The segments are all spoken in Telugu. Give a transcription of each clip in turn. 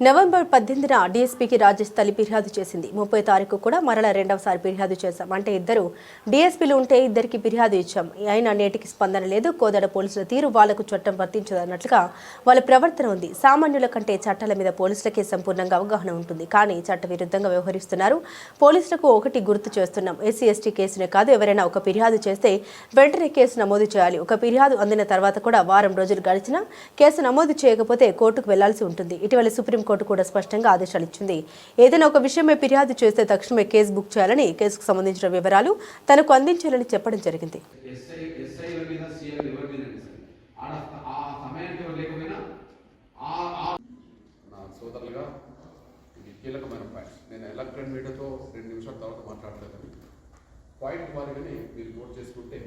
నవంబర్ పద్దెనిమిదిన డీఎస్పీకి రాజేష్ తల్లి ఫిర్యాదు చేసింది. ముప్పై తారీఖు కూడా మరలా రెండవసారి ఫిర్యాదు చేశాం. అంటే ఇద్దరు డీఎస్పీలు ఉంటే ఇద్దరికి ఫిర్యాదు ఇచ్చాం. అయినా నేటికి స్పందన లేదు. కోదాడ పోలీసుల తీరు వాళ్ళకు చట్టం వర్తించదన్నట్లుగా వాళ్ళ ప్రవర్తన ఉంది. సామాన్యుల కంటే చట్టాల మీద పోలీసులకే సంపూర్ణంగా అవగాహన ఉంటుంది. కానీ చట్ట విరుద్ధంగా వ్యవహరిస్తున్నారు. పోలీసులకు ఒకటి గుర్తు చేస్తున్నాం. ఎస్సీ ఎస్టీ కేసునే కాదు. ఎవరైనా ఒక ఫిర్యాదు చేస్తే వెంటనే కేసు నమోదు చేయాలి. ఒక ఫిర్యాదు అందిన తర్వాత కూడా వారం రోజులు గడిచినా కేసు నమోదు చేయకపోతే కోర్టుకు వెళ్ళాల్సి ఉంటుంది. ఇటీవల సుప్రీం సుప్రీంకోర్టు కూడా స్పష్టంగా ఆదేశాలు ఇచ్చింది. ఏదైనా ఒక విషయమే ఫిర్యాదు చేస్తే తక్షణమే కేసు బుక్ చేయాలని కేసుకు సంబంధించిన వివరాలు తనకు అందించాలని చెప్పడం జరిగింది. ఎస్ఐ ఎస్ఐల మీద సీఎం ఎవరి మీద అయినా సరే? ఆడ ఆ సమయానికి ఎవరు లేకపోయినా ఆ ఆ నా సోదరులుగా ఇది కీలకమైన పాయింట్. నేను ఎలక్ట్రాన్ మీడియాతో రెండు నిమిషాల తర్వాత మాట్లాడలేదని పాయింట్ వారిగానే మీరు నోట్ చేసుకుంటే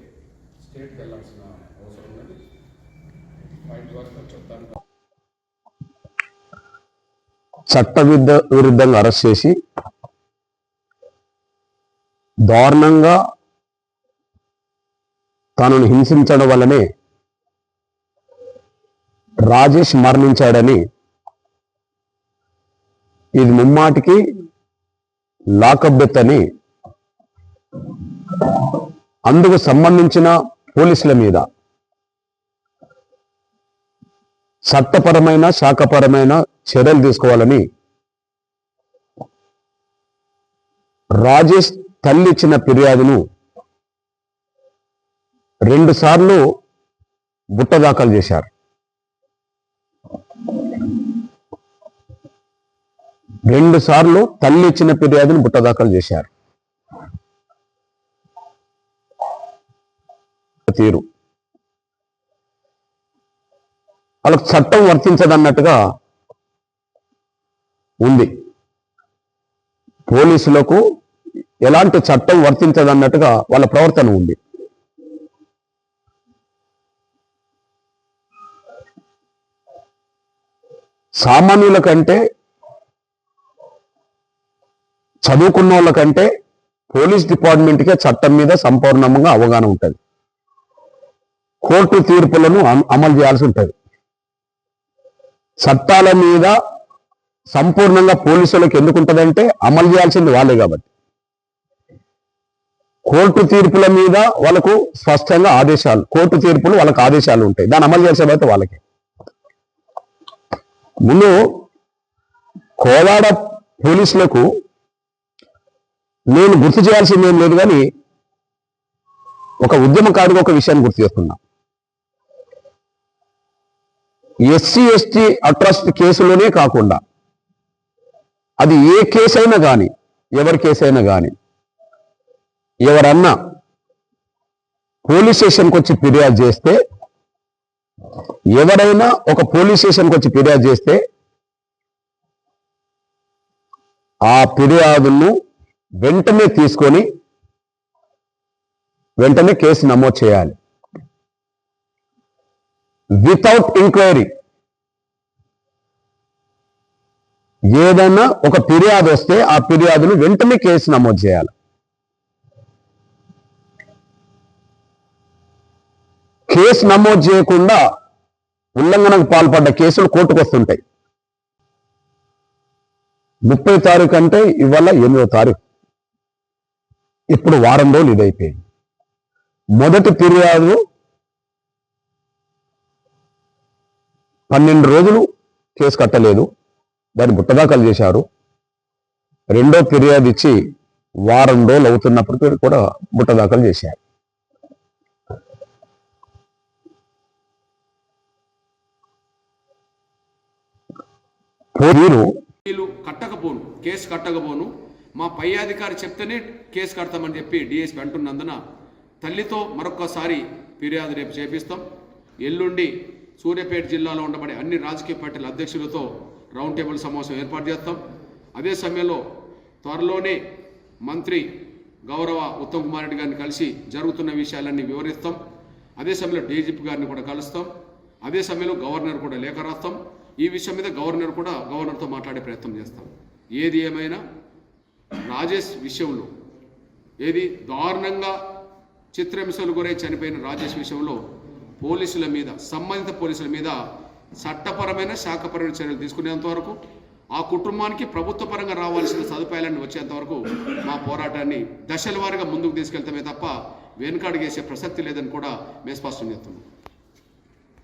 స్టేట్కి వెళ్ళాల్సిన అవసరం ఉన్నది పాయింట్ వారిగా చెప్తాను. చట్ట విరుద్ధంగా అరెస్ట్ చేసి దారుణంగా తనను హింసించడం వల్లనే రాజేష్ మరణించాడని ఇది ముమ్మాటికి లాకప్ అని అందుకు సంబంధించిన పోలీసుల మీద. చట్టపరమైన శాఖపరమైన చర్యలు తీసుకోవాలని రాజేష్ తల్లి ఇచ్చిన ఫిర్యాదును రెండు సార్లు బుట్ట దాఖలు చేశారు. రెండు సార్లు తల్లి ఇచ్చిన ఫిర్యాదును బుట్ట దాఖలు చేశారు. తీరు. వాళ్ళకు చట్టం వర్తించదన్నట్టుగా ఉంది. పోలీసులకు ఎలాంటి చట్టం వర్తించదన్నట్టుగా వాళ్ళ ప్రవర్తన ఉంది. సామాన్యుల కంటే చదువుకున్న వాళ్ళకంటే పోలీస్ డిపార్ట్మెంట్కే చట్టం మీద సంపూర్ణంగా అవగాహన ఉంటుంది. కోర్టు తీర్పులను అమలు చేయాల్సి ఉంటుంది. చట్టాల మీద సంపూర్ణంగా పోలీసులకు ఎందుకు ఉంటుందంటే అమలు చేయాల్సింది వాళ్ళే కాబట్టి. కోర్టు తీర్పుల మీద వాళ్ళకు స్పష్టంగా ఆదేశాలు కోర్టు తీర్పులు వాళ్ళకి ఆదేశాలు ఉంటాయి. దాన్ని అమలు చేసే అయితే వాళ్ళకి. ముందు కోలాడ పోలీసులకు నేను గుర్తు చేయాల్సింది ఏం లేదు కానీ ఒక ఉద్యమకారుడు ఒక విషయాన్ని గుర్తు చేస్తున్నా. ఎస్సీ ఎస్టీ అట్రాసిటీ కేసులోనే కాకుండా అది ఏ కేసు అయినా కానీ ఎవరి కేసు అయినా కానీ ఎవరన్నా పోలీస్ స్టేషన్కి వచ్చి ఫిర్యాదు చేస్తే ఎవరైనా ఒక పోలీస్ స్టేషన్కి వచ్చి ఫిర్యాదు చేస్తే ఆ ఫిర్యాదును వెంటనే తీసుకొని వెంటనే కేసు నమోదు చేయాలి. వితౌట్ ఎంక్వైరీ ఏదైనా ఒక ఫిర్యాదు వస్తే ఆ ఫిర్యాదును వెంటనే కేసు నమోదు చేయాలి. కేసు నమోదు చేయకుండా ఉల్లంఘనకు పాల్పడ్డ కేసులు కోర్టుకు వస్తుంటాయి. ముప్పై తారీఖు అంటే ఇవాళ ఎనిమిదో తారీఖు. ఇప్పుడు వారం రోజులు ఇదైపోయింది. మొదటి ఫిర్యాదు పన్నెండు రోజులు కేసు కట్టలేదు. దాన్ని బుట్టదాఖలు చేశారు. రెండో ఫిర్యాదు ఇచ్చి వారం రోజులు అవుతున్నప్పటికీ కూడా బుట్టదాఖలు చేశారు. మీరు కట్టకపోను కేసు కట్టకపోను. మా పై అధికారి చెప్తేనే కేసు కడతామని చెప్పి డిఎస్పీ అంటున్నందున తల్లితో మరొక్కసారి ఫిర్యాదు రేపు చేపిస్తాం. ఎల్లుండి సూర్యాపేట జిల్లాలో ఉండబడే అన్ని రాజకీయ పార్టీల అధ్యక్షులతో రౌండ్ టేబుల్ సమావేశం ఏర్పాటు చేస్తాం. అదే సమయంలో త్వరలోనే మంత్రి గౌరవ ఉత్తమ్ కుమార్ రెడ్డి గారిని కలిసి జరుగుతున్న విషయాలన్నీ వివరిస్తాం. అదే సమయంలో డీజీపీ గారిని కూడా కలుస్తాం. అదే సమయంలో గవర్నర్ కూడా లేఖ రాస్తాం. ఈ విషయం మీద గవర్నర్ కూడా గవర్నర్తో మాట్లాడే ప్రయత్నం చేస్తాం. ఏది ఏమైనా రాజేష్ విషయంలో ఏది దారుణంగా చిత్రహింసలు గురై చనిపోయిన రాజేష్ విషయంలో పోలీసుల మీద సంబంధిత పోలీసుల మీద చట్టపరమైన శాఖపరమైన చర్యలు తీసుకునేంత వరకు ఆ కుటుంబానికి ప్రభుత్వ పరంగా రావాల్సిన సదుపాయాలన్నీ వచ్చేంత వరకు మా పోరాటాన్ని దశల వారీగా ముందుకు తీసుకెళ్తామే తప్ప వెనుకాడుగేసే ప్రసక్తి లేదని కూడా మేము స్పష్టం చేస్తున్నాం.